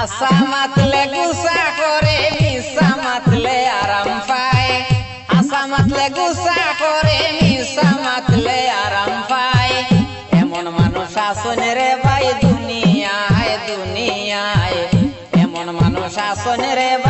হাসা মাতলে গুসা করে মিসা মাতলে আরাম পায়। হাসা মাতলে গুসা করে মিসা মাতলে আরাম পায়। এমন মানুষ আসনে রে ভাই দুনিয়ায় দুনিয়ায়। এমন মানুষ আসনে রে ভাই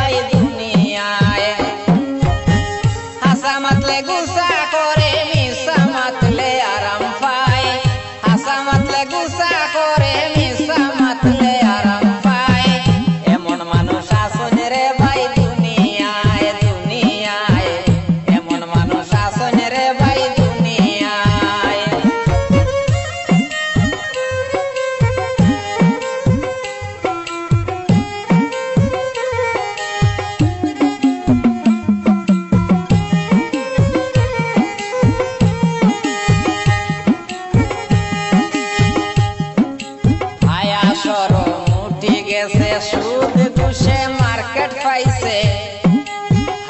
সুদ ঘুষে মার্কেট পাইছে।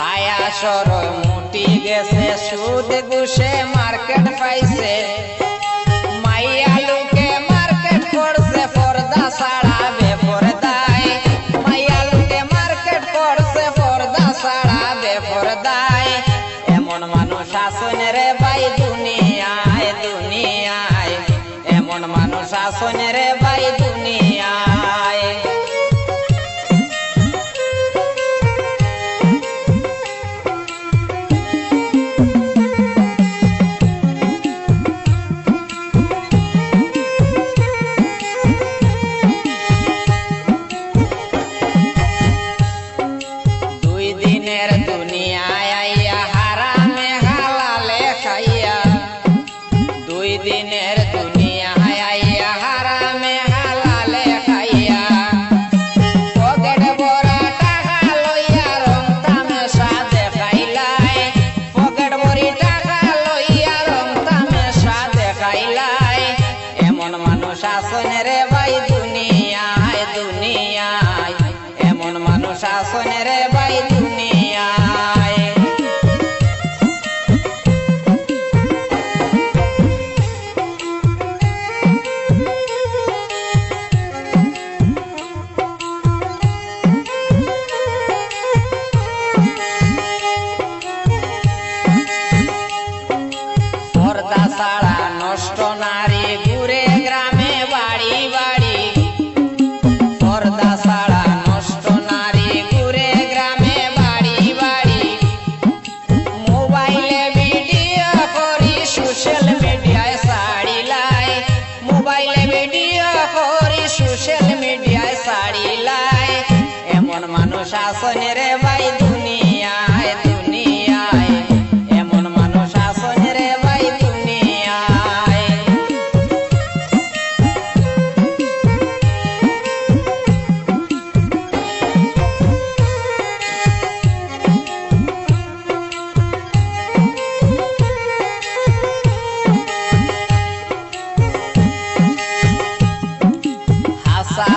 হায়া সর মুটি গেছে, সুদ ঘুষে মার্কেট পাইছে। মাইয়া লোকে মার্কেট করছে, পর্দা ছাড়া বেপরদায় মাইয়া লোকে মার্কেট করছে, পর্দা ছাড়া বেপরদায় এমন মানুষ আসনে রে দিনের দুনিয়ায় আইয়া হারামে হালালে খাইয়া পকেট ভরা টাকা লইয়া রং তামেশা দেখাইলাই। পকেট ভরি টাকা লইয়া রং তামেশা দেখাইলাই। এমন মানুষ আসনে রে ভাই দুনিয়ায় দুনিয়ায়। এমন মানুষ আসনে রে ভাই ভিডিও করি সোশ্যাল মিডিয়ায় ছাড়িলাই এমন মানুষ আসনে রে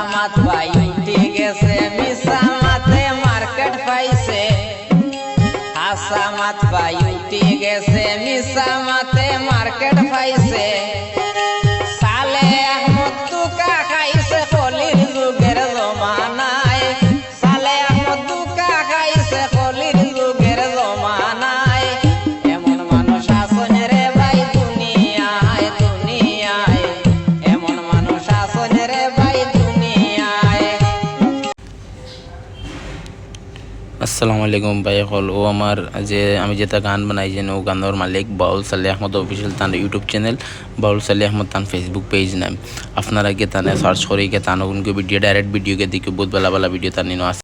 হাসা মাত ভাই উঠে গেছে মিসামাতে মার্কেট পাইছে। আসামাত মাত ভাই উঠে গেছে মিসামাতে মার্কেট পাইছে। আসসালামু আলাইকুম ভাই, হল ও আমার যে আমি যেটা গান বানাই যেন ও গানের মালিক বাউল সালি আহমদ অফিসিয়াল তান ইউটিউব চ্যানেল, বাউল সালি আহমদ তান ফেসবুক পেজ নাম। আপনারা গিয়ে তানে সার্চ করে গিয়ে তানো ভিডিও ডাইরেক্ট ভিডিও কে দেখি বহুত বেলা বেলা ভিডিও তান আছে